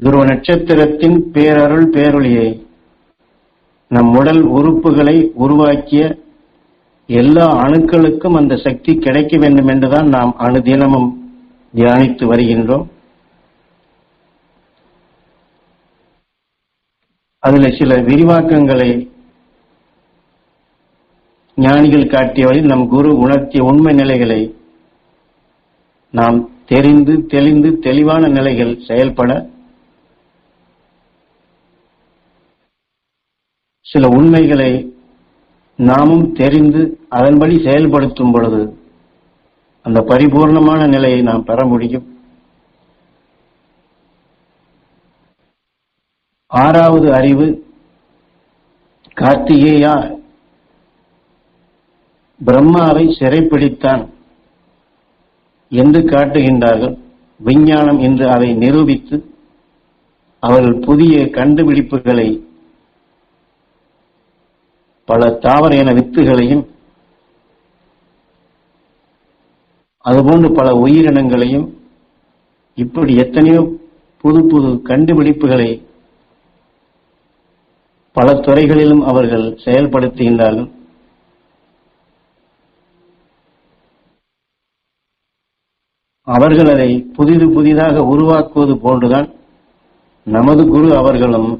துருவ நட்சத்திரத்தின் பேரருள் பேரொளியை நம் உடல் உறுப்புகளை உருவாக்கிய எல்லா அணுக்களுக்கும் அந்த சக்தி கிடைக்க வேண்டும் என்றுதான் நாம் அணுதினமும் தியானித்து வருகின்றோம். அதில் சில விரிவாக்கங்களை ஞானிகள் காட்டிய நம் குரு உணர்த்திய உண்மை நிலைகளை நாம் தெரிந்து தெளிந்து தெளிவான நிலைகள் செயல்பட சில உண்மைகளை நாமும் தெரிந்து அதன்படி செயல்படுத்தும் பொழுது அந்த பரிபூர்ணமான நிலையை நாம் பெற முடியும். ஆறாவது அறிவு கார்த்திகேயா பிரம்மாவை சிறைப்பிடித்தான் என்று காட்டுகின்றார்கள். விஞ்ஞானம் என்று அதை நிரூபித்து அவர்கள் புதிய கண்டுபிடிப்புகளை பல தாவர இன வித்துகளையும் அதுபோன்று பல உயிரினங்களையும் இப்படி எத்தனையோ புது புது கண்டுபிடிப்புகளை பல துறைகளிலும் அவர்கள் செயல்படுத்துகின்றார்கள். அவர்கள் அதை புதிது புதிதாக உருவாக்குவது போன்றுதான் நமது குரு அவர்களும்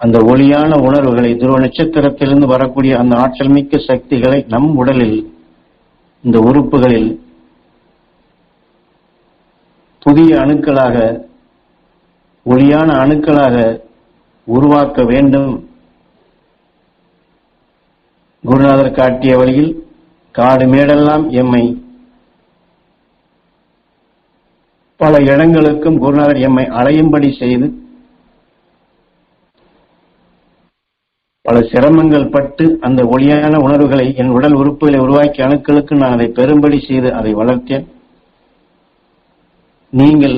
அந்த ஒளியான உணர்வுகளை துருவ நட்சத்திரத்திலிருந்து வரக்கூடிய அந்த ஆற்றல் மிக்க சக்திகளை நம் உடலில் இந்த உறுப்புகளில் புதிய அணுக்களாக ஒளியான அணுக்களாக உருவாக்க வேண்டும். குருநாதர் காட்டிய வழியில் காடு மேடெல்லாம் எம்மை பல இடங்களுக்கும் குருநாதர் எம்மை அலையும்படி செய்து பல சிரமங்கள் பட்டு அந்த ஒளியான உணர்வுகளை என் உடல் உறுப்புகளை உருவாக்கிய அணுக்களுக்கு நான் அதை பெரும்படி செய்து அதை வளர்த்தேன். நீங்கள்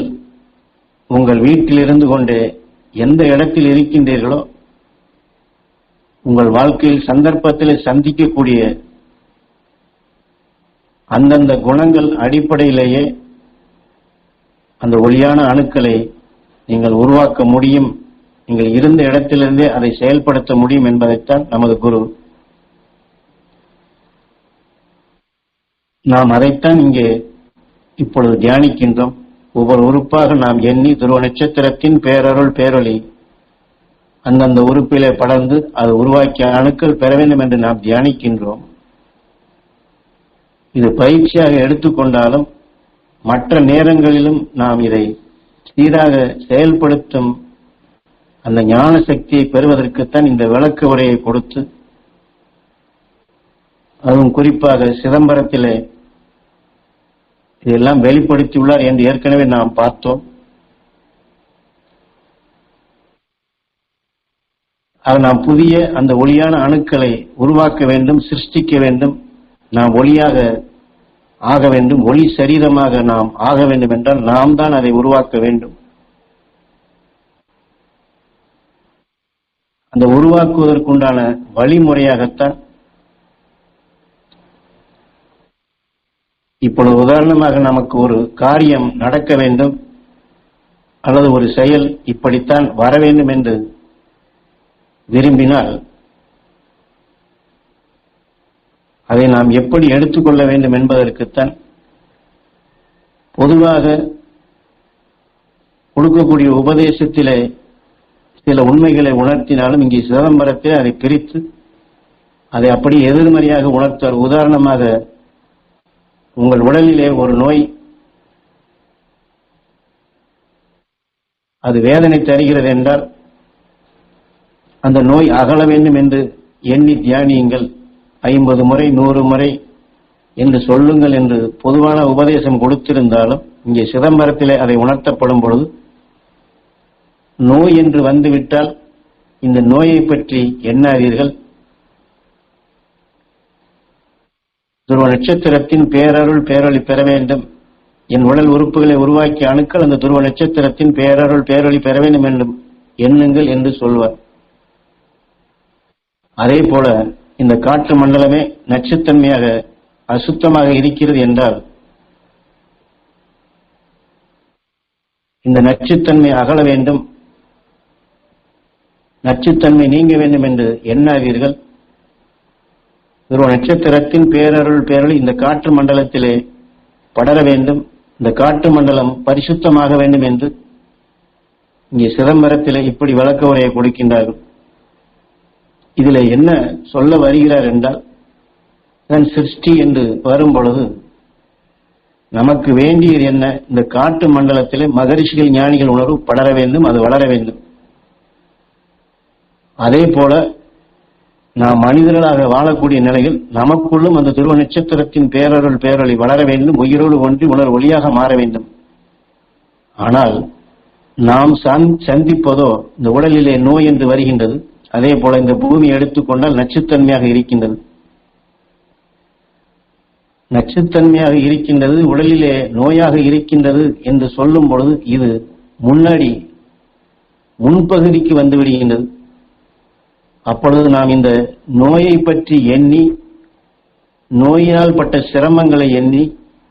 உங்கள் வீட்டில் இருந்து கொண்டே எந்த இடத்தில் இருக்கின்றீர்களோ உங்கள் வாழ்க்கையில் சந்தர்ப்பத்தில் சந்திக்கக்கூடிய அந்தந்த குணங்கள் அடிப்படையிலேயே அந்த ஒளியான அணுக்களை நீங்கள் உருவாக்க முடியும். நீங்கள் இருந்த இடத்திலிருந்தே அதை செயல்படுத்த முடியும் என்பதைத்தான் நமது குரு. நாம் அதைத்தான் இங்கே இப்பொழுது தியானிக்கின்றோம். ஒவ்வொரு உறுப்பாக நாம் எண்ணி துருவ நட்சத்திரத்தின் பேரருள் பேரொளி அந்தந்த உறுப்பிலே படர்ந்து அது உருவாக்கிய அணுக்கள் பெற வேண்டும் என்று நாம் தியானிக்கின்றோம். இது பயிற்சியாக எடுத்துக்கொண்டாலும் மற்ற நேரங்களிலும் நாம் இதை சீராக செயல்படுத்தும் அந்த ஞான சக்தியை பெறுவதற்குத்தான் இந்த விளக்கு உரையை கொடுத்து அதுவும் குறிப்பாக சிதம்பரத்திலே இதெல்லாம் வெளிப்படுத்தியுள்ளார் என்று ஏற்கனவே நாம் பார்த்தோம். நாம் புதிய அந்த ஒளியான அணுக்களை உருவாக்க வேண்டும் சிருஷ்டிக்க வேண்டும். நாம் ஒளியாக ஆக வேண்டும் ஒளி சரீரமாக நாம் ஆக வேண்டும் என்றால் நாம் தான் அதை உருவாக்க வேண்டும். அந்த உருவாக்குவதற்குண்டான வழிமுறையாகத்தான் இப்பொழுது உதாரணமாக நமக்கு ஒரு காரியம் நடக்க வேண்டும் அல்லது ஒரு செயல் இப்படித்தான் வர வேண்டும் என்று விரும்பினால் அதை நாம் எப்படி எடுத்துக்கொள்ள வேண்டும் என்பதற்குத்தான் பொதுவாக கொடுக்கக்கூடிய உபதேசத்திலே சில உண்மைகளை உணர்த்தினாலும் இங்கே சிதம்பரத்தில் அதை பிரித்து அதை அப்படி எதிர்மறையாக உணர்த்தார். உதாரணமாக உங்கள் உடலிலே ஒரு நோய் அது வேதனை தருகிறது என்றால் அந்த நோய் அகல வேண்டும் என்று எண்ணி தியானியுங்கள். ஐம்பது முறை நூறு முறை என்று சொல்லுங்கள் என்று பொதுவான உபதேசம் கொடுத்திருந்தாலும் இங்கே சிதம்பரத்திலே அதை உணர்த்தப்படும் பொழுது நோய் என்று வந்துவிட்டால் இந்த நோயை பற்றி என்ன அறிவீர்கள்? துருவ நட்சத்திரத்தின் பேரருள் பேரொளி பெற வேண்டும். என் உடல் உறுப்புகளை உருவாக்கிய அணுக்கள் அந்த துருவ நட்சத்திரத்தின் பேரருள் பேரொளி பெற வேண்டும் என்றும் எண்ணுங்கள் என்று சொல்வார். அதே போல இந்த காற்று மண்டலமே நச்சுத்தன்மையாக அசுத்தமாக இருக்கிறது என்றால் இந்த நச்சுத்தன்மை அகல வேண்டும். நச்சுத்தன்மை நீங்க வேண்டும் என்று எண்ணாதீர்கள். ஒரு நட்சத்திரத்தின் பேரருள் பேரொளி இந்த காற்று மண்டலத்திலே படர வேண்டும். இந்த காற்று மண்டலம் பரிசுத்தமாக வேண்டும் என்று இங்கே சிதம்பரத்திலே இப்படி விளக்க உரையை கொடுக்கின்றார்கள். இதுல என்ன சொல்ல வருகிறார் என்றால் தன் சிருஷ்டி என்று வரும் பொழுது நமக்கு வேண்டியது என்ன? இந்த காட்டு மண்டலத்திலே மகரிஷிகள் ஞானிகள் உணர்வு படர வேண்டும் அது வளர வேண்டும். அதே போல நாம் மனிதர்களாக வாழக்கூடிய நிலையில் நமக்குள்ளும் அந்த துருவ நட்சத்திரத்தின் பேரருள் பேரொளி வளர வேண்டும் உயிரோடு ஒன்றி உணர் ஒளியாக மாற வேண்டும். ஆனால் நாம் சந்- சந்திப்பதோ இந்த உடலிலே நோய் என்று வருகின்றது. அதே போல இந்த பூமி எடுத்துக்கொண்டால் நச்சுத்தன்மையாக இருக்கின்றது. நச்சுத்தன்மையாக இருக்கின்றது உடலிலே நோயாக இருக்கின்றது என்று சொல்லும் பொழுது இது முன்னாடி முன்பகுதிக்கு வந்து விடுகின்றது. அப்பொழுது நாம் இந்த நோயை பற்றி எண்ணி நோயினால் பட்ட சிரமங்களை எண்ணி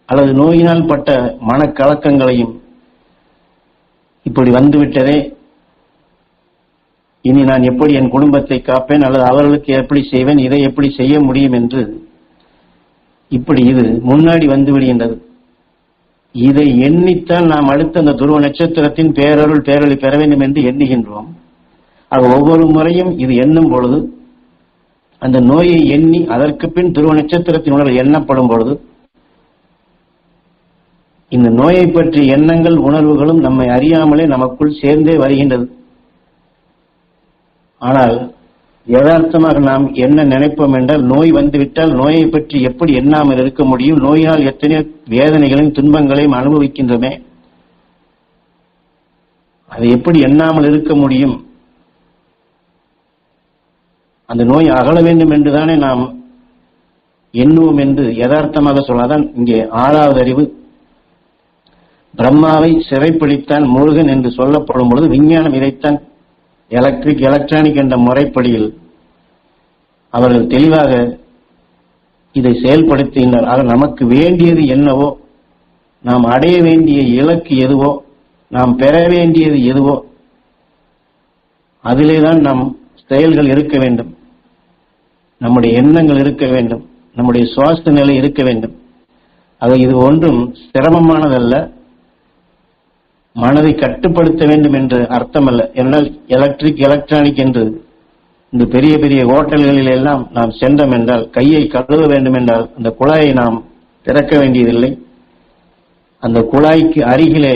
அல்லது நோயினால் பட்ட மனக்கலக்கங்களையும் இப்படி வந்துவிட்டதே இனி நான் எப்படி என் குடும்பத்தை காப்பேன் அல்லது அவர்களுக்கு எப்படி செய்வேன் இதை எப்படி செய்ய முடியும் என்று இப்படி இது முன்னாடி வந்து விடுகின்றது. இதை எண்ணித்தான் நாம் அடுத்த அந்த துருவ நட்சத்திரத்தின் பேரருள் பேரொளி பெற வேண்டும் என்று எண்ணுகின்றோம். ஆக ஒவ்வொரு முறையும் இது எண்ணும் பொழுது அந்த நோயை எண்ணி அதற்கு பின் துருவ நட்சத்திரத்தின் உணர்வு எண்ணப்படும் பொழுது இந்த நோயை பற்றிய எண்ணங்கள் உணர்வுகளும் நம்மை அறியாமலே நமக்குள் சேர்ந்தே வருகின்றது. ஆனால் யதார்த்தமாக நாம் என்ன நினைப்போம் என்றால் நோய் வந்துவிட்டால் நோயை பற்றி எப்படி எண்ணாமல் இருக்க முடியும்? நோயினால் எத்தனையோ வேதனைகளையும் துன்பங்களையும் அனுபவிக்கின்றோமே. அதை எப்படி எண்ணாமல் இருக்க முடியும்? அந்த நோய் அகல வேண்டும் என்றுதானே நாம் எண்ணுவோம் என்று யதார்த்தமாக சொல்லாதான் இங்கே ஆறாவது அறிவு. பிரம்மாவை சிறைப்பிடித்தான் முருகன் என்று சொல்லப்படும் பொழுது விஞ்ஞானம் இதைத்தான் எலக்ட்ரிக் எலக்ட்ரானிக் என்ற முறைப்படியில் அவர்கள் தெளிவாக இதை செயல்படுத்துகின்றனர் ஆக நமக்கு வேண்டியது என்னவோ நாம் அடைய வேண்டிய இலக்கு எதுவோ நாம் பெற வேண்டியது எதுவோ அதிலேதான் நம் செயல்கள் இருக்க வேண்டும். நம்முடைய எண்ணங்கள் இருக்க வேண்டும். நம்முடைய சுவாச நிலை இருக்க வேண்டும். அது இது ஒன்றும் சிரமமானதல்ல. மனதை கட்டுப்படுத்த வேண்டும் என்று அர்த்தமல்ல. என்றால் எலக்ட்ரிக் எலக்ட்ரானிக் என்று இந்த பெரிய பெரிய ஹோட்டல்களில் எல்லாம் நாம் சென்றோம் என்றால் கையை கழுவ வேண்டும் என்றால் அந்த குழாயை நாம் திறக்க வேண்டியதில்லை. அந்த குழாய்க்கு அருகிலே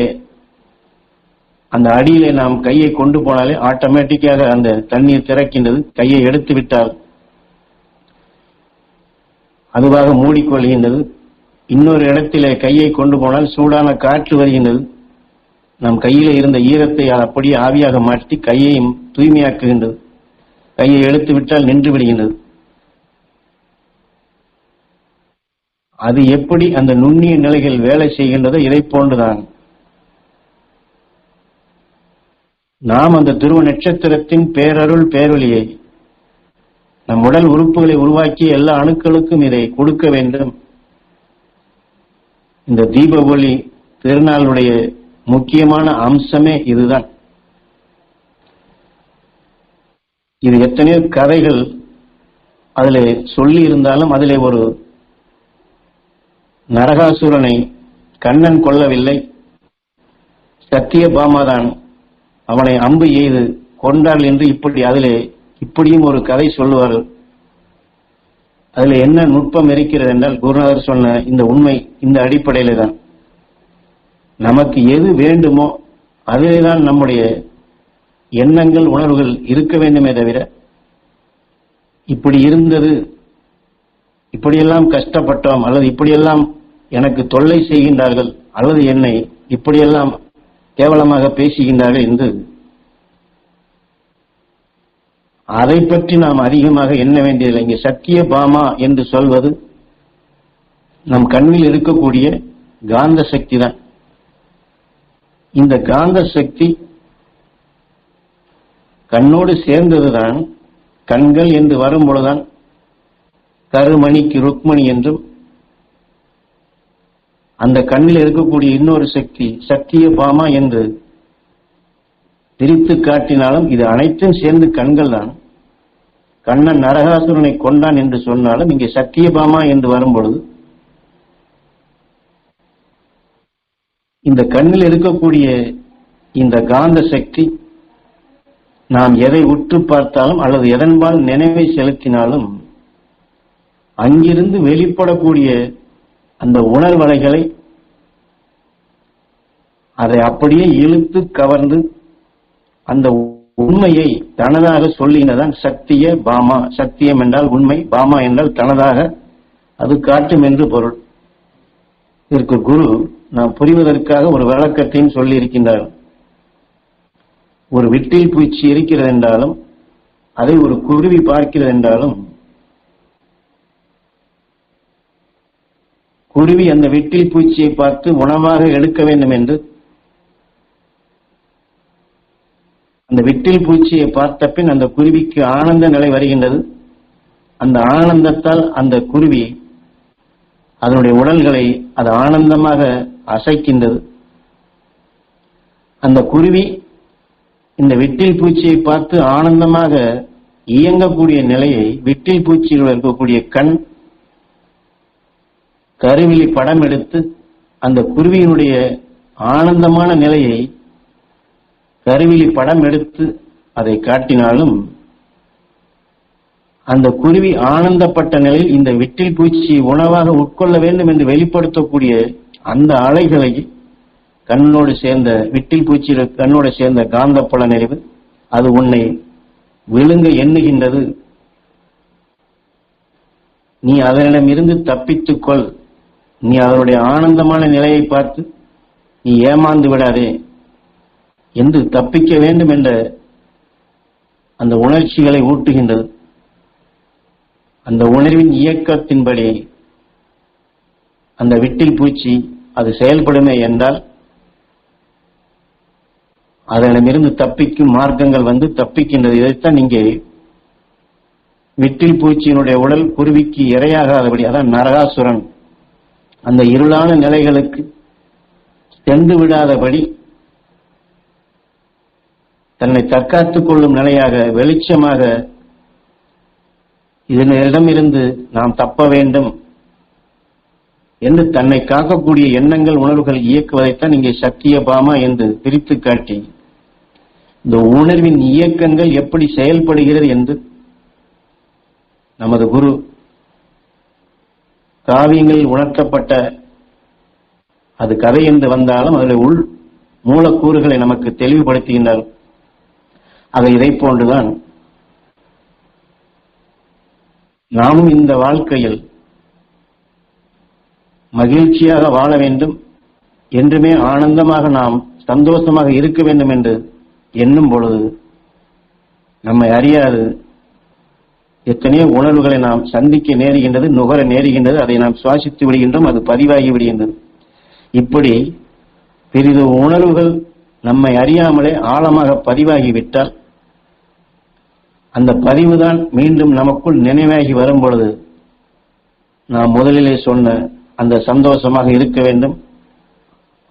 அந்த அடியிலே நாம் கையை கொண்டு போனாலே ஆட்டோமேட்டிக்காக அந்த தண்ணீர் திறக்கின்றது. கையை எடுத்து விட்டால் அதுவாக மூடிக்கொள்கின்றது இன்னொரு இடத்திலே கையை கொண்டு போனால் சூடான காற்று வருகின்றது. நம் கையில இருந்த ஈரத்தை அப்படியே ஆவியாக மாற்றி கையையும் தூய்மையாக்குகின்றது. கையை எடுத்து விட்டால் நின்று விடுகின்றது. அது எப்படி அந்த நுண்ணிய நிலைகள் வேலை செய்கின்றதோ இதை போன்றுதான். நாம் அந்த துருவ நட்சத்திரத்தின் பேரருள் பேரொலியை நம் உடல் உறுப்புகளை உருவாக்கி எல்லா அணுக்களுக்கும் இதை கொடுக்க வேண்டும். இந்த தீப ஒளி திருநாளுடைய முக்கியமான அம்சமே இதுதான். இது எத்தனையோ கதைகள் அதிலே சொல்லி இருந்தாலும் அதிலே ஒரு நரகாசுரனை கண்ணன் கொல்லவில்லை. சத்தியபாமாதான் அவனை அம்பு எய்து கொண்டாள் என்று இப்படி அதிலே இப்படியும் ஒரு கதை சொல்லுவார்கள் அதுல என்ன நுட்பம் இருக்கிறது என்றால் குருநாதர் சொன்ன இந்த உண்மை இந்த அடிப்படையில தான் நமக்கு எது வேண்டுமோ அதிலே தான் நம்முடைய எண்ணங்கள் உணர்வுகள் இருக்க வேண்டுமே தவிர இப்படி இருந்தது இப்படியெல்லாம் கஷ்டப்பட்டோம் அல்லது இப்படியெல்லாம் எனக்கு தொல்லை செய்கின்றார்கள் அல்லது என்னை இப்படியெல்லாம் கேவலமாக பேசுகின்றார்கள் என்று அதை பற்றி நாம் அதிகமாக எண்ண வேண்டியதில்லை. இங்கே சத்திய பாமா என்று சொல்வது நம் கண்ணில் இருக்கக்கூடிய காந்த சக்தி தான். இந்த காந்த சக்தி கண்ணோடு சேர்ந்ததுதான் கண்கள் என்று வரும் பொழுதுதான் கருமணிக்கு ருக்மணி என்றும் அந்த கண்ணில் இருக்கக்கூடிய இன்னொரு சக்தி சத்திய பாமா என்று பிரித்து காட்டினாலும் இது அனைத்தும் சேர்ந்து கண்கள் தான். கண்ணன் நரகாசுரனை கொண்டான் என்று சொன்னாலும் இங்கே சத்தியபாமா என்று வரும்பொழுது இந்த கண்ணில் இருக்கக்கூடிய இந்த காந்த சக்தி நாம் எதை உற்று பார்த்தாலும் அல்லது எதன்பால் நினைவை செலுத்தினாலும் அங்கிருந்து வெளிப்படக்கூடிய அந்த உணர்வலைகளை அதை அப்படியே இழுத்து கவர்ந்து அந்த உண்மையை தனதாக சொல்லினதான் சக்திய பாமா. சத்தியம் என்றால் உண்மை பாமா என்றால் தனதாக. அது காட்டும் என்று பொருள். இதற்கு குரு நாம் புரிவதற்காக ஒரு விளக்கத்தையும் சொல்லி இருக்கின்றார் ஒரு விட்டில் பூச்சி இருக்கிறது என்றாலும் அதை ஒரு குருவி பார்க்கிறது என்றாலும் குருவி அந்த விட்டில் பூச்சியை பார்த்து உணவாக எடுக்க வேண்டும் என்று அந்த விட்டில் பூச்சியை பார்த்த பின் அந்த குருவிக்கு ஆனந்த நிலை வருகின்றது. அந்த ஆனந்தத்தால் அந்த குருவி அதனுடைய உடல்களை அது ஆனந்தமாக அசைக்கின்றது. அந்த குருவி இந்த விட்டில் பூச்சியை பார்த்து ஆனந்தமாக இயங்கக்கூடிய நிலையை விட்டில் பூச்சியில் இருக்கக்கூடிய கண் கருவிழி படம் எடுத்து அந்த குருவியினுடைய ஆனந்தமான நிலையை கருவிழி படம் எடுத்து அதை காட்டினாலும் அந்த குருவி ஆனந்தப்பட்ட நிலையில் இந்த விட்டில் பூச்சி உணவாக உட்கொள்ள வேண்டும் என்று வெளிப்படுத்தக்கூடிய அந்த அலைகளை கண்ணோடு சேர்ந்த விட்டில் பூச்சியில கண்ணோடு சேர்ந்த காந்தப்புல நிறைவு அது உன்னை விழுங்க எண்ணுகின்றது. நீ அதனிடமிருந்து தப்பித்துக்கொள். நீ அதனுடைய ஆனந்தமான நிலையை பார்த்து நீ ஏமாந்து விடாதே. என்று தப்பிக்க வேண்டும் என்ற அந்த உணர்ச்சிகளை ஊட்டுகின்றது. அந்த உணர்வின் இயக்கத்தின்படி அந்த விட்டில் பூச்சி அது செயல்படுமே என்றால் அதனிடமிருந்து தப்பிக்கும் மார்க்கங்கள் வந்து தப்பிக்கின்றது. இதைத்தான் இங்கே விட்டில் பூச்சியினுடைய உடல் குருவிக்கு இரையாகாதபடி அதான் நரகாசுரன் அந்த இருளான நிலைகளுக்கு சென்று விடாதபடி தன்னை தற்காத்துக் கொள்ளும் நிலையாக வெளிச்சமாக இதனிடமிருந்து நாம் தப்ப வேண்டும் என்று தன்னை காக்கக்கூடிய எண்ணங்கள் உணர்வுகள் இயக்குவதைத்தான் இங்கே சத்தியபாமா என்று பிரித்து காட்டி இந்த உணர்வின் இயக்கங்கள் எப்படி செயல்படுகிறது என்று நமது குரு காவியங்களில் உணர்த்தப்பட்ட அது கதை என்று வந்தாலும் அதில் உள் மூலக்கூறுகளை நமக்கு தெளிவுபடுத்துகின்றார். அதை இதை போன்றுதான் நாமும் இந்த வாழ்க்கையில் மகிழ்ச்சியாக வாழ வேண்டும். என்றுமே ஆனந்தமாக நாம் சந்தோஷமாக இருக்க வேண்டும் என்று எண்ணும் பொழுது நம்மை அறியாது எத்தனையோ உணர்வுகளை நாம் சந்திக்க நேருகின்றது நுகர நேருகின்றது அதை நாம் சுவாசித்து விடுகின்றோம் அது பதிவாகி விடுகின்றது. இப்படி பெரிது உணர்வுகள் நம்மை அறியாமலே ஆழமாக பதிவாகிவிட்டால் அந்த பதிவு தான் மீண்டும் நமக்குள் நினைவாகி வரும் பொழுது நாம் முதலிலே சொன்ன அந்த சந்தோஷமாக இருக்க வேண்டும்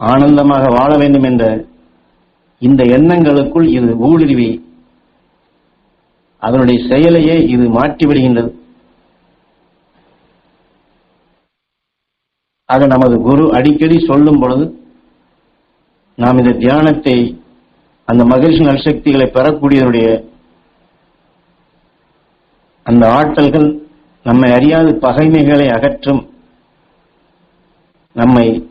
ஆனந்தமாக வாழ வேண்டும் என்ற இந்த எண்ணங்களுக்குள் இது ஊடுருவி அதனுடைய செயலையே இது மாற்றிவிடுகின்றது. ஆக நமது குரு அடிக்கடி சொல்லும் பொழுது நாம் இந்த தியானத்தை அந்த மகிழ்ச்சி நல்சக்திகளை பெறக்கூடியதனுடைய அந்த ஆற்றல்கள் நம்மை அறியாத பகைமைகளை அகற்றும் நம்மை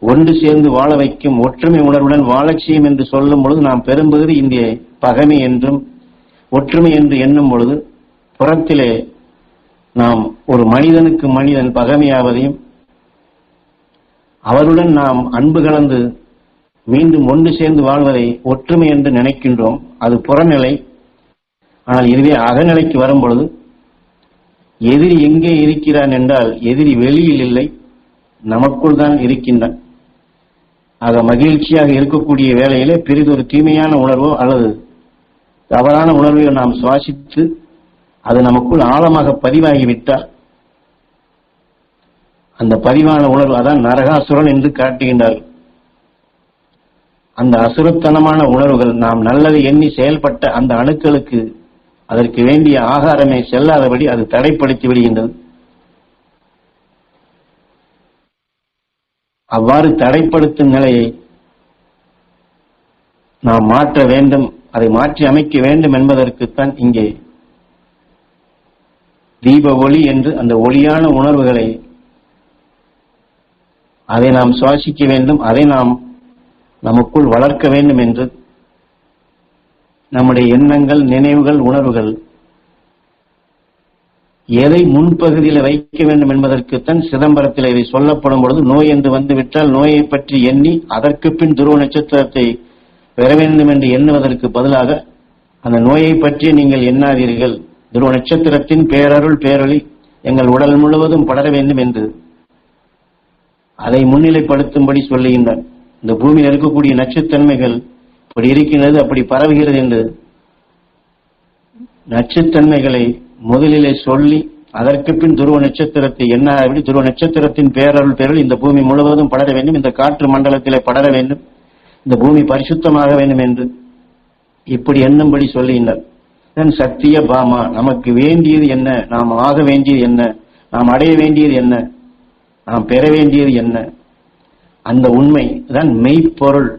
ஒன்று சேர்ந்து வாழ வைக்கும் ஒற்றுமை உணர்வுடன் வாழச் செய்யும் என்று சொல்லும் பொழுது நாம் பெரும்பகுதி இந்திய பகைமை என்றும் ஒற்றுமை என்று எண்ணும் பொழுது புறத்திலே நாம் ஒரு மனிதனுக்கு மனிதன் பகைமையாவதையும் அவருடன் நாம் அன்பு கலந்து மீண்டும் ஒன்று சேர்ந்து வாழ்வதை ஒற்றுமை என்று நினைக்கின்றோம். அது புறநிலை ஆனால் இதுவே அகநிலைக்கு வரும் பொழுது எதிரி எங்கே இருக்கிறான் என்றால் எதிரி வெளியில் இல்லை நமக்குள் தான் இருக்கின்றான். ஆக மகிழ்ச்சியாக இருக்கக்கூடிய வேளையிலே பெரிதொரு தீமையான உணர்வோ அல்லது தவறான உணர்வையோ நாம் சுவாசித்து அது நமக்குள் ஆழமாக பதிவாகிவிட்டால் அந்த பதிவான உணர்வு அதான் நரகாசுரன் என்று காட்டுகின்றார்கள் அந்த அசுரத்தனமான உணர்வுகள் நாம் நல்லதை எண்ணி செயல்பட்ட அந்த அணுக்களுக்கு அதற்கு வேண்டிய ஆகாரமே செல்லாதபடி அது தடைப்படுத்தி விடுகின்றது. அவ்வாறு தடைப்படுத்தும் நிலையை நாம் மாற்ற வேண்டும் அதை மாற்றி அமைக்க வேண்டும் என்பதற்குத்தான் இங்கே தீப ஒளி என்று அந்த ஒளியான உணர்வுகளை அதை நாம் சுவாசிக்க வேண்டும் அதை நாம் நமக்குள் வளர்க்க வேண்டும் என்று நம்முடைய எண்ணங்கள் நினைவுகள் உணர்வுகள் எதை முன்பகுதியில் வைக்க வேண்டும் என்பதற்குத்தான் சிதம்பரத்தில் இதை சொல்லப்படும் பொழுது நோய் என்று வந்துவிட்டால் நோயை பற்றி எண்ணி அதற்கு பின் துருவ நட்சத்திரத்தை பெற வேண்டும் என்று எண்ணுவதற்கு பதிலாக அந்த நோயை பற்றி நீங்கள் எண்ணாதீர்கள். துருவ நட்சத்திரத்தின் பேரருள் பேரொளி எங்கள் உடல் முழுவதும் படர வேண்டும் என்று அதை முன்னிலைப்படுத்தும்படி சொல்லுகின்றார். இந்த பூமியில் இருக்கக்கூடிய நச்சுத்தன்மைகள் இப்படி இருக்கின்றது அப்படி பரவுகிறது என்று நச்சுத்தன்மைகளை முதலிலே சொல்லி அதற்கு பின் துருவ நட்சத்திரத்தை என்ன எப்படி துருவ நட்சத்திரத்தின் பேரருள் பேரில் இந்த பூமி முழுவதும் படர வேண்டும் இந்த காற்று மண்டலத்திலே படர வேண்டும் இந்த பூமி பரிசுத்தமாக வேண்டும் என்று இப்படி எண்ணும்படி சொல்லினர். இதன் சத்திய பாமா நமக்கு வேண்டியது என்ன நாம் ஆக வேண்டியது என்ன நாம் அடைய வேண்டியது என்ன நாம் பெற வேண்டியது என்ன அந்த உண்மை தான் மெய்ப்பொருள்.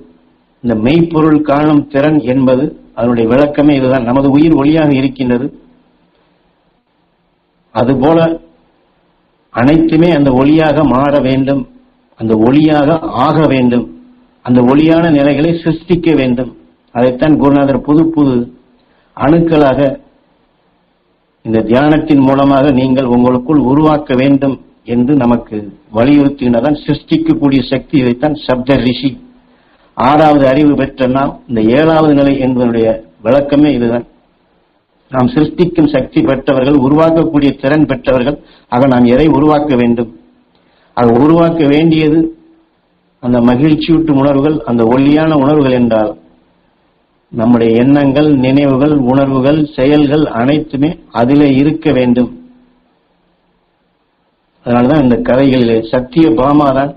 இந்த மெய்ப்பொருள் காணும் திறன் என்பது அதனுடைய விளக்கமே இதுதான். நமது உயிர் ஒளியாக இருக்கின்றது. அதுபோல அனைத்துமே அந்த ஒளியாக மாற வேண்டும். அந்த ஒளியாக ஆக வேண்டும். அந்த ஒளியான நிலைகளை சிருஷ்டிக்க வேண்டும். அதைத்தான் குருநாதர் புது புது அணுக்களாக இந்த தியானத்தின் மூலமாக நீங்கள் உங்களுக்குள் உருவாக்க வேண்டும் என்று நமக்கு வலியுறுத்தினதான் சிருஷ்டிக்கக்கூடிய சக்தி இதைத்தான் சப்த ரிஷி. ஆறாவது அறிவு பெற்ற நாம் இந்த ஏழாவது நிலை என்பதனுடைய விளக்கமே இதுதான். நாம் சிருஷ்டிக்கும் சக்தி பெற்றவர்கள் உருவாக்கக்கூடிய திறன் பெற்றவர்கள் ஆக நாம் எதை உருவாக்க வேண்டும்? அது உருவாக்க வேண்டியது அந்த மகிழ்ச்சியூட்டும் உணர்வுகள் அந்த ஒல்லியான உணர்வுகள் என்றால் நம்முடைய எண்ணங்கள் நினைவுகள் உணர்வுகள் செயல்கள் அனைத்துமே அதிலே இருக்க வேண்டும். அதனாலதான் இந்த கதைகளிலே சத்திய பாமாதான்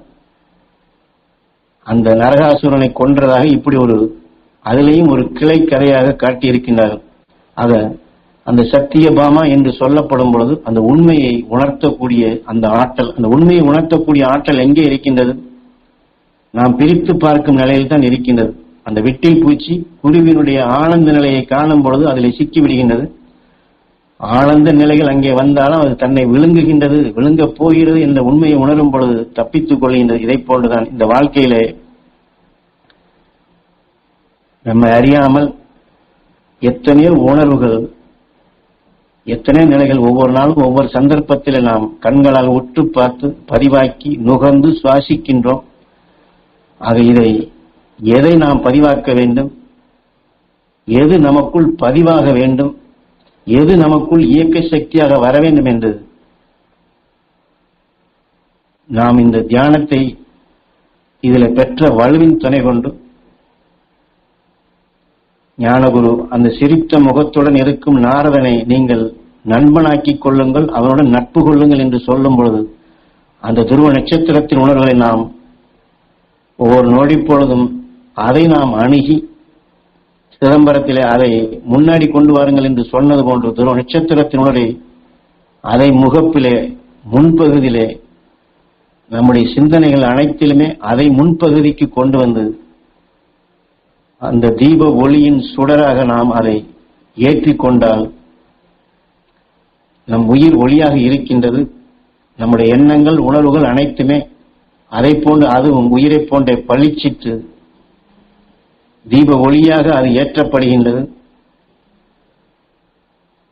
அந்த நரகாசுரனை கொன்றதாக இப்படி ஒரு அதிலேயும் ஒரு கிளை கதையாக காட்டியிருக்கின்றார்கள். ஆக அந்த சத்தியபாமா என்று சொல்லப்படும் பொழுது அந்த உண்மையை உணர்த்தக்கூடிய அந்த ஆற்றல் அந்த உண்மையை உணர்த்தக்கூடிய ஆற்றல் எங்கே இருக்கின்றது? நாம் பிரித்து பார்க்கும் நிலையில் தான் இருக்கின்றது. அந்த விட்டில் பூச்சி குருவினுடைய ஆனந்த நிலையை காணும் பொழுது அதில் சிக்கி விடுகின்றது. ஆனந்த நிலைகள் அங்கே வந்தாலும் அது தன்னை விழுங்குகின்றது விழுங்கப் போகிறது என்ற உண்மையை உணரும் பொழுது தப்பித்துக் கொள்கின்றது. இதை போன்றுதான் இந்த வாழ்க்கையிலே நம்மை அறியாமல் எத்தனையோ உணர்வுகள் எத்தனை நிலைகள் ஒவ்வொரு நாளும் ஒவ்வொரு சந்தர்ப்பத்தில் நாம் கண்களால் உற்று பார்த்து பதிவாக்கி நுகர்ந்து சுவாசிக்கின்றோம். ஆக இதை எதை நாம் பதிவாக்க வேண்டும்? எது நமக்குள் பதிவாக வேண்டும்? எது நமக்குள் இயக்க சக்தியாக வர வேண்டும் என்று? நாம் இந்த தியானத்தை இதில் பெற்ற வலுவின் துணை கொண்டு ஞானகுரு அந்த சிரித்த முகத்துடன் இருக்கும் நாரதனை நீங்கள் நண்பனாக்கிக் கொள்ளுங்கள் அவனுடன் நட்பு கொள்ளுங்கள் என்று சொல்லும் பொழுது அந்த துருவ நட்சத்திரத்தின் உணர்வுகளை நாம் ஒவ்வொரு நொடி பொழுதும் அதை நாம் அணுகி சிதம்பரத்திலே அதை முன்னாடி கொண்டு வாருங்கள் என்று சொன்னது போன்று துருவ நட்சத்திரத்தின் அதை முகப்பிலே முன்பகுதியிலே நம்முடைய சிந்தனைகள் அனைத்திலுமே அதை முன்பகுதிக்கு கொண்டு வந்து அந்த தீப ஒளியின் சுடராக நாம் அதை ஏற்றிக்கொண்டால் நம் உயிர் ஒளியாக இருக்கின்றது. நம்முடைய எண்ணங்கள் உணர்வுகள் அனைத்துமே அதை போன்று அதுவும் உயிரை போன்ற பளிச்சிட்டு தீப ஒளியாக அது ஏற்றப்படுகின்றது.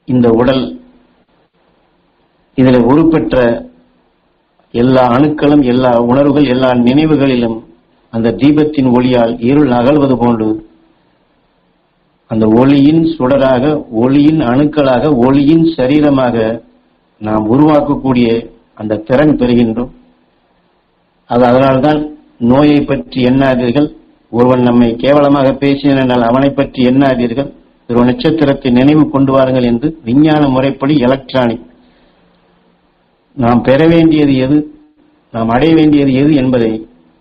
இந்த உடல் இதில் உருப்பெற்ற எல்லா அணுக்களும் எல்லா உணர்வுகள் எல்லா நினைவுகளிலும் அந்த தீபத்தின் ஒளியால் இருள் அகழ்வது போன்று அந்த ஒளியின் சுடராக ஒளியின் அணுக்களாக ஒளியின் சரீரமாக நாம் உருவாக்கக்கூடிய அந்த திறன் பெறுகின்றோம். அது அதனால்தான் நோயை பற்றி எண்ணாதீர்கள். ஒருவன் நம்மை கேவலமாக பேசினால் என்றால் அவனை பற்றி எண்ணாதீர்கள். ஒரு நட்சத்திரத்தை நினைவு கொண்டு வாருங்கள் என்று விஞ்ஞான முறைப்படி எலக்ட்ரானிக் நாம் பெற வேண்டியது எது? நாம் அடைய வேண்டியது எது என்பதை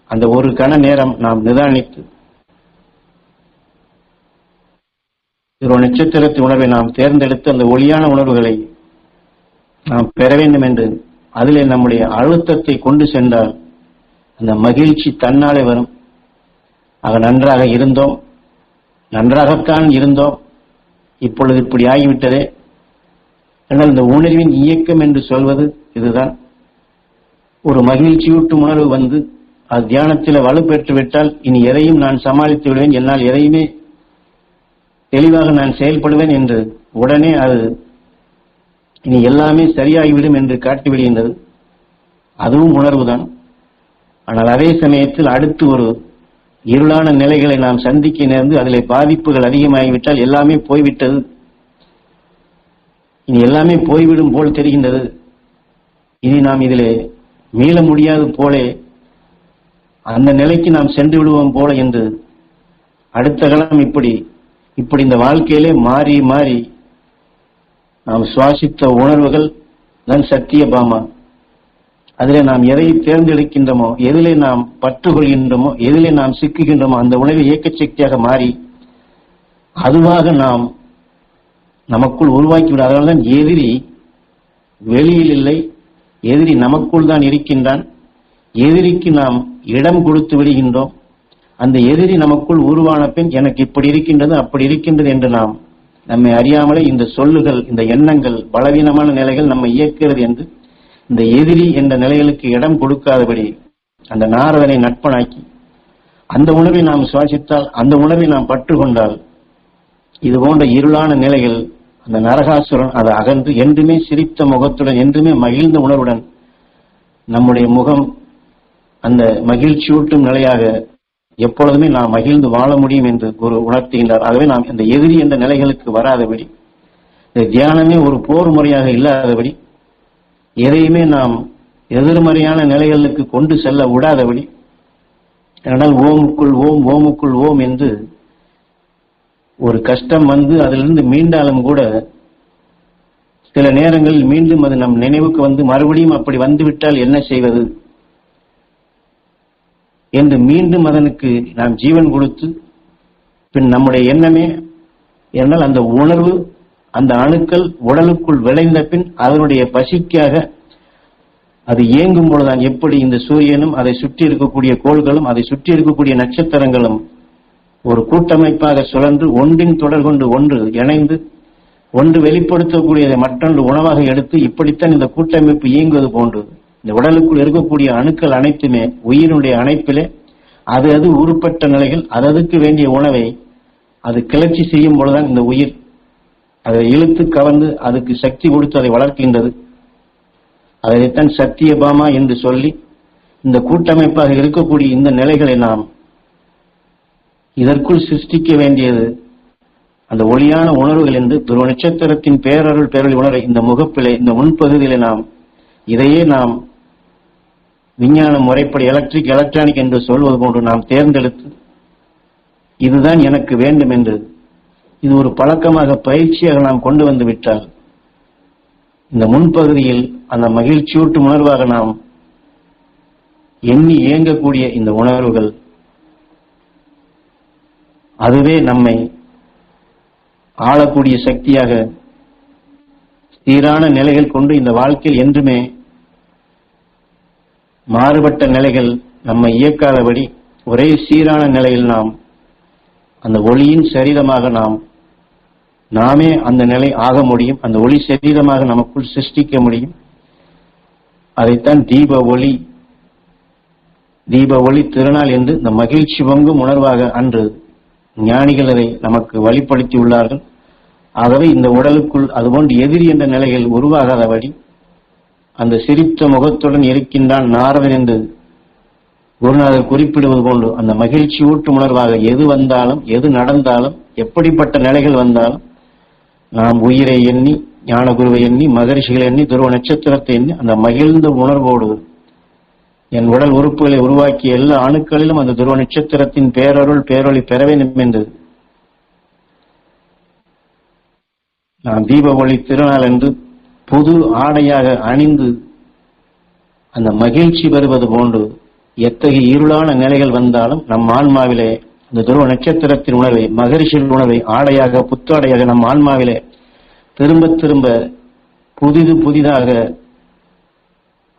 அந்த ஒரு கண நேரம் நாம் நிதானித்து ஒரு நட்சத்திரத்தின் உணர்வை நாம் தேர்ந்தெடுத்து அந்த ஒளியான உணர்வுகளை நாம் பெற வேண்டும் என்று அதிலே நம்முடைய அழுத்தத்தை கொண்டு சென்றால் அந்த மகிழ்ச்சி தன்னாலே வரும். ஆக நன்றாக இருந்தோம். நன்றாகத்தான் இருந்தோம். இப்பொழுது இப்படி ஆகிவிட்டதே. ஆனால் இந்த உணர்வின் இயக்கம் என்று சொல்வது இதுதான். ஒரு மகிழ்ச்சியூட்டும் உணர்வு வந்து அது தியானத்தில் வலுப்பெற்று விட்டால் இனி எதையும் நான் சமாளித்து விடுவேன் என்னால் எதையுமே தெளிவாக நான் செயல்படுவேன் என்று உடனே அது இனி எல்லாமே சரியாகிவிடும் என்று காட்டிவிடுகின்றது அதுவும் உணர்வுதான். ஆனால் அதே சமயத்தில் அடுத்து ஒரு இருளான நிலைகளை நாம் சந்திக்க நேர்ந்து அதில் பாதிப்புகள் அதிகமாகிவிட்டால் எல்லாமே போய்விட்டது. இனி எல்லாமே போய்விடும் போல் தெரிகின்றது. இனி நாம் இதில் மீள முடியாது போலே அந்த நிலைக்கு நாம் சென்று விடுவோம் போல என்று அடுத்த காலம் இப்படி இப்படி இந்த வாழ்க்கையிலே மாறி மாறி நாம் சுவாசித்த உணர்வுகள் தான் சத்திய பாமா அதிலே நாம் எதை தேர்ந்தெடுக்கின்றோமோ எதிலே நாம் பற்றுக்கொள்கின்றோமோ எதிலே நாம் சிக்குகின்றோமோ அந்த உணவை இயக்க சக்தியாக மாறி அதுவாக நாம் நமக்குள் உருவாக்கிவிடும். அதனால்தான் எதிரி வெளியில் இல்லை எதிரி நமக்குள் தான் இருக்கின்றான். எதிரிக்கு நாம் இடம் கொடுத்து விடுகின்றோம். அந்த எதிரி நமக்குள் உருவான பின் எனக்கு இப்படி இருக்கின்றது அப்படி இருக்கின்றது என்று நாம் நம்மை அறியாமலே இந்த சொல்லுகள் இந்த எண்ணங்கள் பலவீனமான நிலைகள் நம்மை இயக்கிறது என்று இந்த எதிரி என்ற நிலைகளுக்கு இடம் கொடுக்காதபடி அந்த நாரதனை நட்பனாக்கி அந்த உணவை நாம் சுவாசித்தால் அந்த உணவை நாம் பற்று கொண்டால் இது போன்ற இருளான நிலைகள் அந்த நரகாசுரன் அதை அகன்று என்றுமே சிரித்த முகத்துடன் என்றுமே மகிழ்ந்த உணர்வுடன் நம்முடைய முகம் அந்த மகிழ்ச்சியூட்டும் நிலையாக எப்பொழுதுமே நாம் மகிழ்ந்து வாழ முடியும் என்று குரு உணர்த்துகின்றார். ஆகவே நாம் இந்த எதிரி என்ற நிலைகளுக்கு வராதபடி இந்த தியானமே ஒரு போர் முறையாக இல்லாதபடி எதையுமே நாம் எதிர்மறையான நிலைகளுக்கு கொண்டு செல்ல விடாதபடி ஆனால் ஓமுக்குள் ஓம் ஓமுக்குள் ஓம் என்று ஒரு கஷ்டம் வந்து அதிலிருந்து மீண்டாலும் கூட சில நேரங்களில் மீண்டும் அது நம் நினைவுக்கு வந்து மறுபடியும் அப்படி வந்துவிட்டால் என்ன செய்வது என்று மீண்டும் அதனுக்கு நாம் ஜீவன் கொடுத்து பின் நம்முடைய எண்ணமே என்னால் அந்த உணர்வு அந்த அணுக்கள் உடலுக்குள் விளைந்த பின் அதனுடைய பசிக்காக அது இயங்கும் பொழுதுதான் எப்படி இந்த சூரியனும் அதை சுற்றி இருக்கக்கூடிய கோள்களும் அதை சுற்றி இருக்கக்கூடிய நட்சத்திரங்களும் ஒரு கூட்டமைப்பாக சுழன்று ஒன்றின் தொடர் கொண்டு ஒன்று இணைந்து ஒன்று வெளிப்படுத்தக்கூடியதை மற்றொன்று உணவாக எடுத்து இப்படித்தான் இந்த கூட்டமைப்பு இயங்குவது போன்று இந்த உடலுக்குள் இருக்கக்கூடிய அணுக்கள் அனைத்துமே உயிரினுடைய அணைப்பிலே அது அது உருப்பட்ட நிலையில் அது அதுக்கு வேண்டிய உணவை அது கிளர்ச்சி செய்யும் பொழுதுதான் இந்த உயிர் அதை இழுத்து கவர்ந்து அதுக்கு சக்தி கொடுத்து அதை வளர்க்கின்றது. அதைத்தான் சத்தியபாமா என்று சொல்லி இந்த கூட்டமைப்பாக இருக்கக்கூடிய இந்த நிலைகளை நாம் இதற்குள் சிருஷ்டிக்க வேண்டியது அந்த ஒளியான உணர்வுகள் என்று துருவ நட்சத்திரத்தின் பேரருள் பேரழி உணர்வை இந்த முகப்பிலை இந்த முன்பகுதியிலே நாம் இதையே நாம் விஞ்ஞான முறைப்படி எலக்ட்ரிக் எலக்ட்ரானிக் என்று சொல்வது போன்று நாம் தேர்ந்தெடுத்து இதுதான் எனக்கு வேண்டும் என்று இது ஒரு பழக்கமாக பயிற்சியாக நாம் கொண்டு வந்து விட்டால் இந்த முன்பகுதியில் அந்த மகிழ்ச்சியூட்டும் உணர்வாக நாம் எண்ணி இயங்கக்கூடிய இந்த உணர்வுகள் அதுவே நம்மை ஆளக்கூடிய சக்தியாக சீரான நிலைகள் கொண்டு இந்த வாழ்க்கையில் என்றுமே மாறுபட்ட நிலைகள் நம்மை இயக்காதபடி ஒரே சீரான நிலையில் நாம் அந்த ஒளியின் சரீரமாக நாம் நாமே அந்த நிலை ஆக முடியும். அந்த ஒளி சரீரமாக நமக்குள் சிருஷ்டிக்க முடியும். அதைத்தான் தீப ஒளி தீப ஒளி திருநாள் என்று இந்த மகிழ்ச்சி பங்கும் உணர்வாக அன்று ஞானிகள் அதை நமக்கு வழிப்படுத்தி உள்ளார்கள். ஆகவே இந்த உடலுக்குள் அதுபோன்று எதிரி என்ற நிலைகள் உருவாகாதபடி அந்த சிரித்த முகத்துடன் இருக்கின்றான் நாரதன் என்று குருநாதர் குறிப்பிடுவது போன்று அந்த மகிழ்ச்சி ஊட்டும் உணர்வாக எது வந்தாலும் எது நடந்தாலும் எப்படிப்பட்ட நிலைகள் வந்தாலும் நாம் உயிரை எண்ணி ஞானகுருவை எண்ணி மகரிஷிகளை எண்ணி துருவ நட்சத்திரத்தை எண்ணி அந்த மகிழ்ந்த உணர்வோடு என் உடல் உறுப்புகளை உருவாக்கிய எல்லா அணுக்களிலும் அந்த துருவ நட்சத்திரத்தின் பேரருள் பேரொளி பெறவே வேண்டும் நான் நாம் தீப ஒளி திருநாள் என்று புது ஆடையாக அணிந்து அந்த மகிழ்ச்சி பெறுவது போன்று எத்தகைய இருளான நிலைகள் வந்தாலும் நம் ஆன்மாவிலே இந்த துருவ நட்சத்திரத்தின் உணர்வை மகரிஷியின் உணர்வை ஆடையாக புத்தாடையாக நம் ஆன்மாவிலே திரும்ப திரும்ப புதிது புதிதாக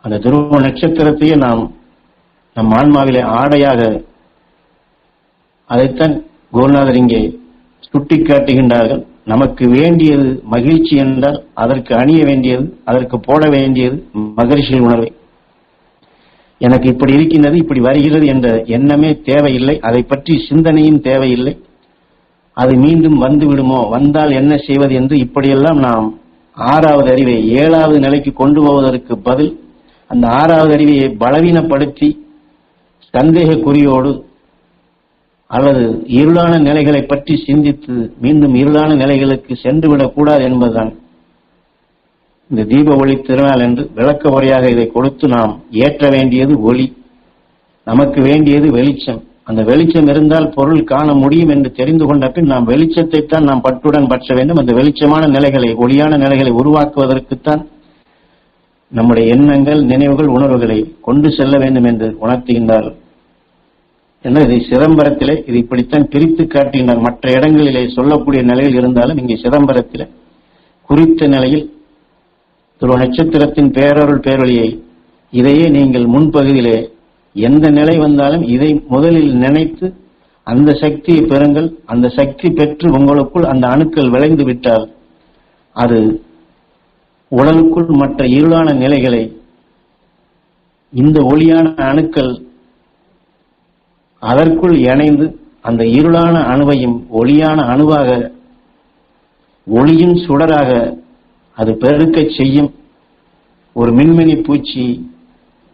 அந்த துருவ நட்சத்திரத்தையே நாம் நம் ஆன்மாவிலே ஆடையாக அதைத்தான் கோல்நாதர் இங்கே சுட்டிக்காட்டுகின்றார்கள். நமக்கு வேண்டியது மகிழ்ச்சி என்றால் அதற்கு அணிய வேண்டியது அதற்கு போட வேண்டியது மகரிஷியின் உணர்வை எனக்கு இப்படி இருக்கின்றது இப்படி வருகிறது என்ற எண்ணமே தேவையில்லை. அதை பற்றி சிந்தனையும் தேவையில்லை. அது மீண்டும் வந்து விடுமோ வந்தால் என்ன செய்வது என்று இப்படியெல்லாம் நாம் ஆறாவது அறிவை ஏழாவது நிலைக்கு கொண்டு போவதற்கு பதில் அந்த ஆறாவது அறிவையை பலவீனப்படுத்தி சந்தேக குறியோடு அல்லது இருளான நிலைகளை பற்றி சிந்தித்து மீண்டும் இருளான நிலைகளுக்கு சென்றுவிடக் கூடாது என்பதுதான். இந்த தீப ஒளி திருநாள் என்று விளக்க உரையாக இதை கொடுத்து நாம் ஏற்ற வேண்டியது ஒளி. நமக்கு வேண்டியது வெளிச்சம். அந்த வெளிச்சம் இருந்தால் பொருள் காண முடியும் என்று தெரிந்து கொண்ட பின் நாம் வெளிச்சத்தை தான் நாம் பற்றுடன் பற்ற வேண்டும். அந்த வெளிச்சமான நிலைகளை ஒளியான நிலைகளை உருவாக்குவதற்குத்தான் நம்முடைய எண்ணங்கள் நினைவுகள் உணர்வுகளை கொண்டு செல்ல வேண்டும் என்று உணர்த்துகின்றார் என்ன இதை சிதம்பரத்திலே இது இப்படித்தான் பிரித்து காட்டுகின்றார். மற்ற இடங்களிலே சொல்லக்கூடிய நிலையில் இருந்தாலும் இங்கே சிதம்பரத்திலே குறித்த நிலையில் துருவ நட்சத்திரத்தின் பேரருள் பேரொழியை இதையே நீங்கள் முன்பகுதியிலே எந்த நிலை வந்தாலும் இதை முதலில் நினைத்து அந்த சக்தியை பெறுங்கள் அந்த சக்தி பெற்று உங்களுக்குள் அந்த அணுக்கள் விளைந்து விட்டால் அது உடலுக்குள் மற்ற இருளான நிலைகளை இந்த ஒளியான அணுக்கள் அதற்குள் இணைந்து அந்த இருளான அணுவையும் ஒளியான அணுவாக ஒளியின் சுடராக அது பெருக்கச் செய்யும் ஒரு மின்மினி பூச்சி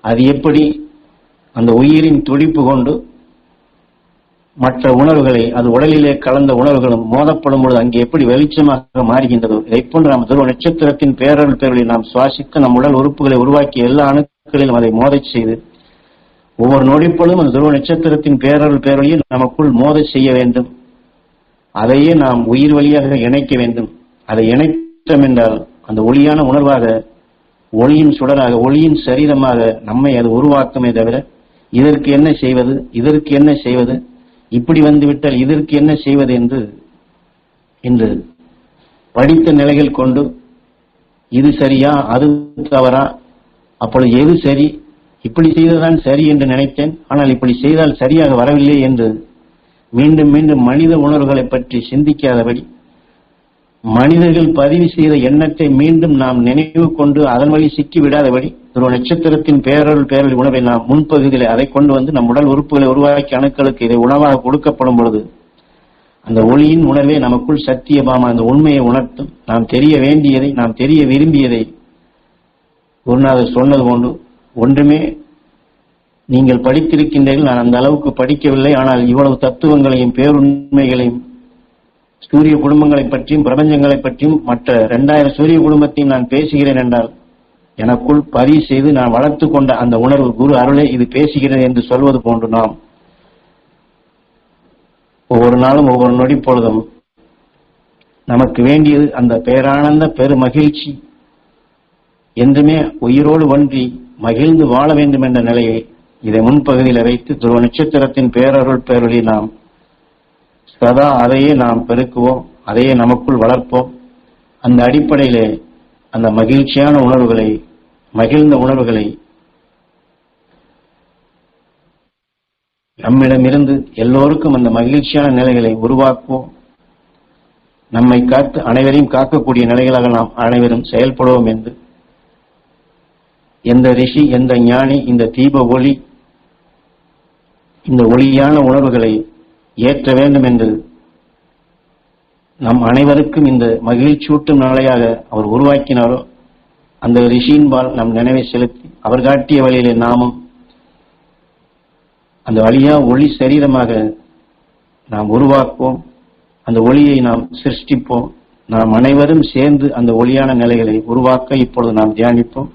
அது எப்படி அந்த உயிரின் துடிப்பு கொண்டு மற்ற உணர்வுகளை அது உடலிலே கலந்த உணர்வுகளும் மோதப்படும் பொழுது அங்கே எப்படி வெளிச்சமாக மாறுகின்றதோ இதை போன்று நாம் துருவ நட்சத்திரத்தின் பேரல் பேரொழி நாம் சுவாசித்து நம் உடல் உறுப்புகளை உருவாக்கிய எல்லா அணுக்களிலும் அதை மோதச் செய்து ஒவ்வொரு நொடிப்பொழுதும் அந்த துருவ நட்சத்திரத்தின் பேரல் பேரொழியை நமக்குள் மோத செய்ய வேண்டும். அதையே நாம் உயிர் வழியாக இணைக்க வேண்டும். அதை இணைத்தோம் என்றால் அந்த ஒளியான உணர்வாக ஒளியின் சுடராக ஒளியின் சரீரமாக நம்மை அது உருவாக்குமே தவிர இதற்கு என்ன செய்வது இதற்கு என்ன செய்வது இப்படி வந்துவிட்டால் இதற்கு என்ன செய்வது என்று இன்று படித்த நிலைகள் கொண்டு இது சரியா அது தவறா அப்பொழுது எது சரி இப்படி செய்ததான் சரி என்று நினைத்தேன் ஆனால் இப்படி செய்தால் சரியாக வரவில்லை என்று மீண்டும் மீண்டும் மனித உணர்வுகளை பற்றி சிந்திக்காதபடி மனிதர்கள் பதிவு செய்த எண்ணத்தை மீண்டும் நாம் நினைவு கொண்டு அதன் வழி சிக்கி விடாதபடி ஒரு நட்சத்திரத்தின் பேரருள் பேரல் உணவை நாம் முன்பகுதியில் அதை கொண்டு வந்து நம் உடல் உறுப்புகளை உருவாக்கி அணுக்களுக்கு இதை உணவாக கொடுக்கப்படும் பொழுது அந்த ஒளியின் உணர்வே நமக்குள் சத்தியபாம அந்த உண்மையை உணர்த்தும். நாம் தெரிய வேண்டியதை நாம் தெரிய விரும்பியதை குருநாதர் சொன்னது போன்று ஒன்றுமே நீங்கள் படித்திருக்கின்றீர்கள் நான் அந்த அளவுக்கு படிக்கவில்லை ஆனால் இவ்வளவு தத்துவங்களையும் பேருண்மைகளையும் சூரிய குடும்பங்களை பற்றியும் பிரபஞ்சங்களை பற்றியும் மற்ற இரண்டாயிரம் சூரிய குடும்பத்தையும் நான் பேசுகிறேன் என்றால் எனக்குள் பதிவு செய்து நான் வளர்த்து கொண்ட அந்த உணர்வு குரு அருளே இது பேசுகிறது என்று சொல்வது போன்று நாம் ஒவ்வொரு நாளும் ஒவ்வொரு நொடி பொழுதும் நமக்கு வேண்டியது அந்த பேரானந்த பெரு மகிழ்ச்சி என்றுமே உயிரோடு ஒன்றி மகிழ்ந்து வாழ வேண்டும் என்ற நிலையை இதை முன்பகுதியில் வைத்து துருவ நட்சத்திரத்தின் பேரருள் பேரொழி நாம் சதா அதையே நாம் பெருக்குவோம் அதையே நமக்குள் வளர்ப்போம். அந்த அடிப்படையிலே அந்த மகிழ்ச்சியான உணர்வுகளை மகிழ்ந்த உணர்வுகளை நம்மிடமிருந்து எல்லோருக்கும் அந்த மகிழ்ச்சியான நிலைகளை உருவாக்குவோம். நம்மை காத்து அனைவரையும் காக்கக்கூடிய நிலைகளாக நாம் அனைவரும் செயல்படுவோம் என்று. எந்த ரிஷி எந்த ஞானி இந்த தீப ஒளி இந்த ஒளியான உணர்வுகளை ஏற்ற வேண்டும் என்று நம் அனைவருக்கும் இந்த மகிழ்ச்சியூட்டும் நாளையாக அவர் உருவாக்கினாரோ அந்த ரிஷியின்பால் நம் நினைவை செலுத்தி அவர் காட்டிய வழியிலே நாமும் அந்த வழியா ஒளி சரீரமாக நாம் உருவாக்குவோம் அந்த ஒளியை நாம் சிருஷ்டிப்போம் நாம் அனைவரும் சேர்ந்து அந்த ஒளியான நிலைகளை உருவாக்க இப்பொழுது நாம் தியானிப்போம்.